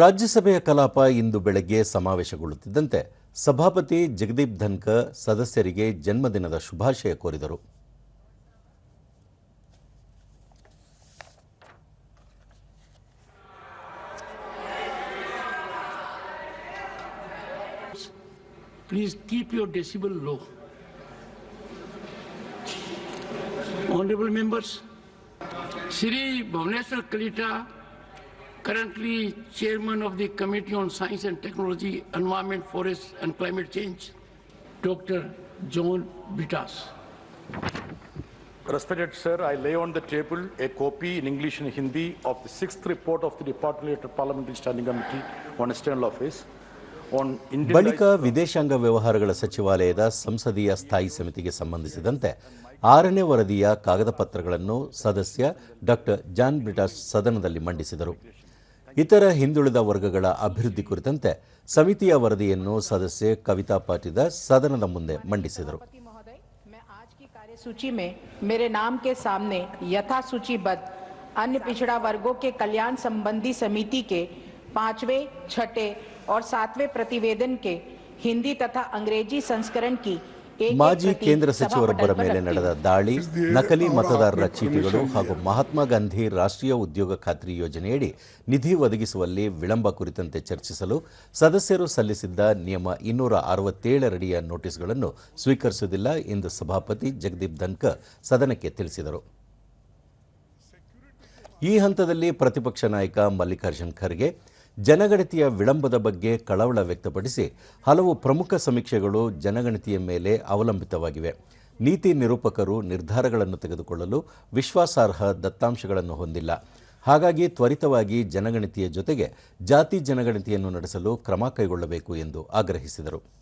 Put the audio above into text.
ರಾಜ್ಯಸಭೆಯ ಕಲಾಪ ಇಂದು ಬೆಳಗ್ಗೆ ಸಮಾವೇಶಗೊಳ್ಳುತ್ತಿದ್ದಂತೆ ಸಭಾಪತಿ ಜಗದೀಪ್ ಧನ್ಕರ್ ಸದಸ್ಯರಿಗೆ ಜನ್ಮದಿನದ ಶುಭಾಶಯ ಕೋರಿದರು. Please keep your decibel low honourable members Shri Bhubaneswar Kalita currently chairman of the Committee on Science and Technology, Environment, Forests and Climate Change, Dr. John Bitas. Respected sir, I lay on the table a copy in English and Hindi of the sixth report of the Departmental Parliamentary Standing Committee on External Affairs ಬಳಿಕ ವಿದೇಶಾಂಗ ವ್ಯವಹಾರಗಳ ಸಚಿವಾಲಯದ ಸಂಸದೀಯ ಸ್ಥಾಯಿ ಸಮಿತಿಗೆ ಸಂಬಂಧಿಸಿದಂತೆ ಆರನೇ ವರದಿಯ ಕಾಗದ ಪತ್ರಗಳನ್ನು ಸದಸ್ಯ ಡಾಕ್ಟರ್ ಜಾನ್ ಬ್ರಿಟಾಸ್ ಸದನದಲ್ಲಿ ಮಂಡಿಸಿದರು ಇತರ ಹಿಂದುಳಿದ ವರ್ಗಗಳ ಅಭಿವೃದ್ಧಿ ಕುರಿತಂತೆ ಸಮಿತಿಯ ವರದಿಯನ್ನು ಸದಸ್ಯೆ ಕವಿತಾ ಪಾಟಿದಾರ್ ಸದನದ ಮುಂದೆ ಮಂಡಿಸಿದರು सभापति महोदय मैं आज की कार्यसूची में मेरे नाम के सामने यथा सूचीबद्ध अन्य पिछड़ा वर्गों के कल्याण संबंधी समिति के पांचवें छठे और सातवें प्रतिवेदन के हिंदी तथा अंग्रेजी संस्करण की एक ಮಾಜಿ ಕೇಂದ್ರ ಸಚಿವರೊಬ್ಬರ ಮೇಲೆ ನಡೆದ ದಾಳಿ ನಕಲಿ ಮತದಾರರ ಚೀಟಿಗಳು ಹಾಗೂ ಮಹಾತ್ಮ ಗಾಂಧಿ ರಾಷ್ಟ್ರೀಯ ಉದ್ಯೋಗ ಖಾತ್ರಿ ಯೋಜನೆಯಡಿ ನಿಧಿ ಒದಗಿಸುವಲ್ಲಿ ವಿಳಂಬ ಕುರಿತಂತೆ ಚರ್ಚಿಸಲು ಸದಸ್ಯರು ಸಲ್ಲಿಸಿದ್ದ ನಿಯಮ ಇನ್ನೂರ ಅರವತ್ತೇಳರಡಿಯ ನೋಟಿಸ್ಗಳನ್ನು ಸ್ವೀಕರಿಸುವುದಿಲ್ಲ ಎಂದು ಸಭಾಪತಿ ಜಗದೀಪ್ ಧನ್ಕರ್ ಸದನಕ್ಕೆ ತಿಳಿಸಿದರು. ಈ ಹಂತದಲ್ಲಿ ಪ್ರತಿಪಕ್ಷ ನಾಯಕ ಮಲ್ಲಿಕಾರ್ಜುನ್ ಖರ್ಗೆ ಜನಗಣತಿಯ ವಿಳಂಬದ ಬಗ್ಗೆ ಕಳವಳ ವ್ಯಕ್ತಪಡಿಸಿ ಹಲವು ಪ್ರಮುಖ ಸಮೀಕ್ಷೆಗಳು ಜನಗಣತಿಯ ಮೇಲೆ ಅವಲಂಬಿತವಾಗಿವೆ. ನೀತಿ ನಿರೂಪಕರು ನಿರ್ಧಾರಗಳನ್ನು ತೆಗೆದುಕೊಳ್ಳಲು ವಿಶ್ವಾಸಾರ್ಹ ದತ್ತಾಂಶಗಳನ್ನು ಹೊಂದಿಲ್ಲ. ಹಾಗಾಗಿ ತ್ವರಿತವಾಗಿ ಜನಗಣತಿಯ ಜೊತೆಗೆ ಜಾತಿ ಜನಗಣತಿಯನ್ನು ನಡೆಸಲು ಕ್ರಮ ಕೈಗೊಳ್ಳಬೇಕು ಎಂದು ಆಗ್ರಹಿಸಿದರು.